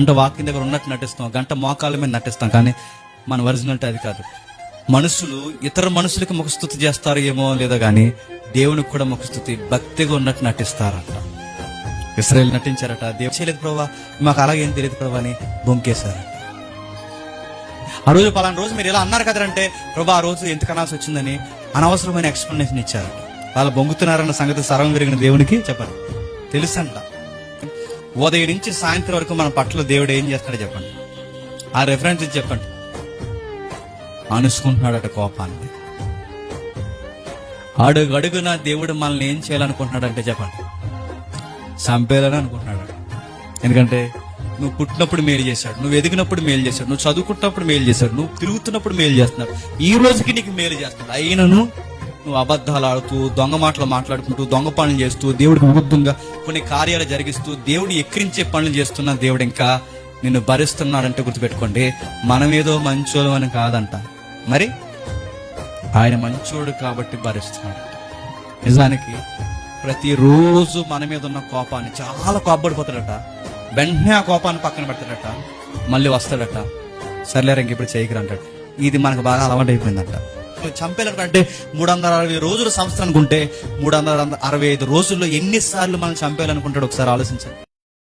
గంట వాకింగ్ దగ్గర ఉన్నట్టు నటిస్తాం గంట మోకాల మీద నటిస్తాం కానీ మన ఒరిజినాలిటీ అది కాదు. మనుషులు ఇతర మనుషులకి ముఖస్థుతి చేస్తారు ఏమో లేదో కానీ దేవునికి కూడా ముఖస్థుతి భక్తిగా ఉన్నట్టు నటిస్తారంట. ఇస్రాయల్ నటించారట. దేవుడు చేయలేదు ప్రభా? మాకు అలాగేం తెలియదు ప్రభా అని బొంకేశారు. ఆ రోజు పలానా రోజు మీరు ఇలా అన్నారు కదంటే ప్రభా ఆ రోజు ఎంత కనాల్సి వచ్చిందని అనవసరమైన ఎక్స్ప్లెనేషన్ ఇచ్చారట. వాళ్ళు బొంగుతున్నారన్న సంగతి సర్వం విరిగిన దేవునికి చెప్పారు తెలుసంట. ఉదయం నుంచి సాయంత్రం వరకు మన పట్ల దేవుడు ఏం చేస్తాడో చెప్పండి. ఆ రెఫరెన్స్ చెప్పండి. అనుసుకుంటున్నాడట కోపాన్ని అడుగు అడుగున దేవుడు మనల్ని ఏం చేయాలనుకుంటున్నాడంటే చెప్పండి. చంపేయాలని అనుకుంటున్నాడు ఎందుకంటే నువ్వు పుట్టినప్పుడు మేలు చేశాడు నువ్వు ఎదిగినప్పుడు మేలు చేశాడు నువ్వు చదువుకుంటున్నప్పుడు మేలు చేశాడు నువ్వు తిరుగుతున్నప్పుడు మేలు చేస్తున్నాడు. ఈ రోజుకి నీకు మేలు చేస్తున్నాడు. అయినను అబద్ధాలు ఆడుతూ దొంగ మాటలు మాట్లాడుకుంటూ దొంగ పనులు చేస్తూ దేవుడికి విరుద్ధంగా కొన్ని కార్యాలు జరిగిస్తూ దేవుడు ఎక్కిరించే పనులు చేస్తున్న దేవుడు ఇంకా నిన్ను భరిస్తున్నాడంటే గుర్తుపెట్టుకోండి. మనమేదో మంచోళం అని కాదంట. మరి? ఆయన మంచోడు కాబట్టి భరిస్తున్నాడు. నిజానికి ప్రతిరోజు మన మీద ఉన్న కోపాన్ని చాలా కోపడిపోతాడట వెంటనే ఆ కోపాన్ని పక్కన పెడతాడట. మళ్ళీ వస్తాడట. సర్లేరంక ఇప్పుడు చేయకరు ఇది మనకు బాగా అలవాటు అయిపోయిందంట చంపేయాలంటే మూడు వందల అరవై రోజులు సంవత్సరం అనుకుంటే మూడు వందల అరవై ఐదు రోజుల్లో ఎన్నిసార్లు మనం చంపేయాలనుకుంటాడు ఒకసారి ఆలోచించండి.